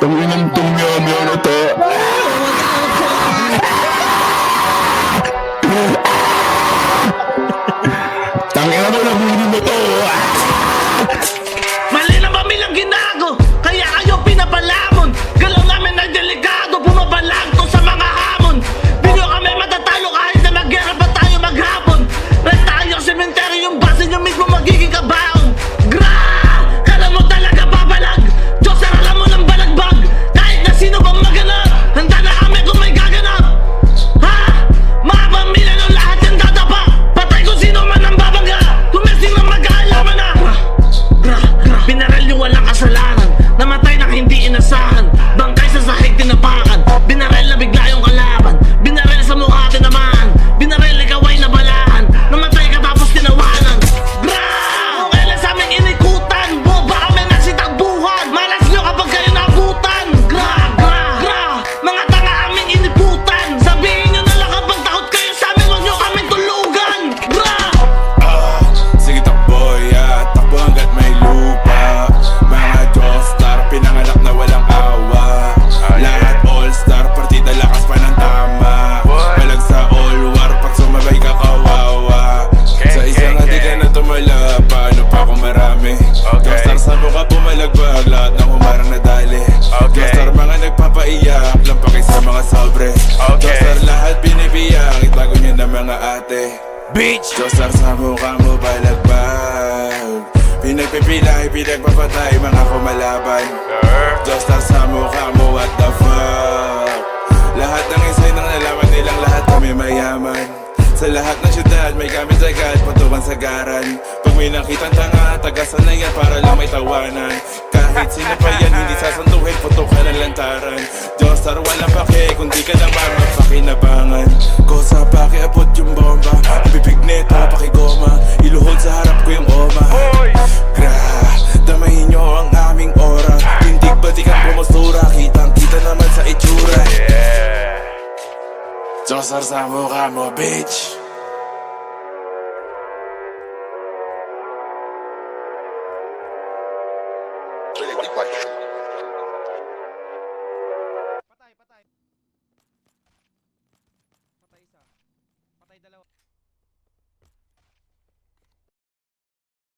东边的东边的石头。啊啊啊！哈哈！的东。in the sun. dati Bitch! Diyos sa mukha mo balagbag Pinagpipilay, pinagpapatay mga kumalaban Diyos sa mukha mo what the fuck? Lahat ng isay nang nalaman nilang lahat kami mayaman. Sa lahat ng syudad may gamit agad patungan sa garan. Pag may nakitang tanga, tagasanayan para lang may tawanan. Kahit sino pa yan Hindi sasanduhin, puto ka ng lantaran. Diyos, sar, walang pake Kung di ka naman, magpakinabangan. Ko sa pozor za mogamo być. Patay dalawa.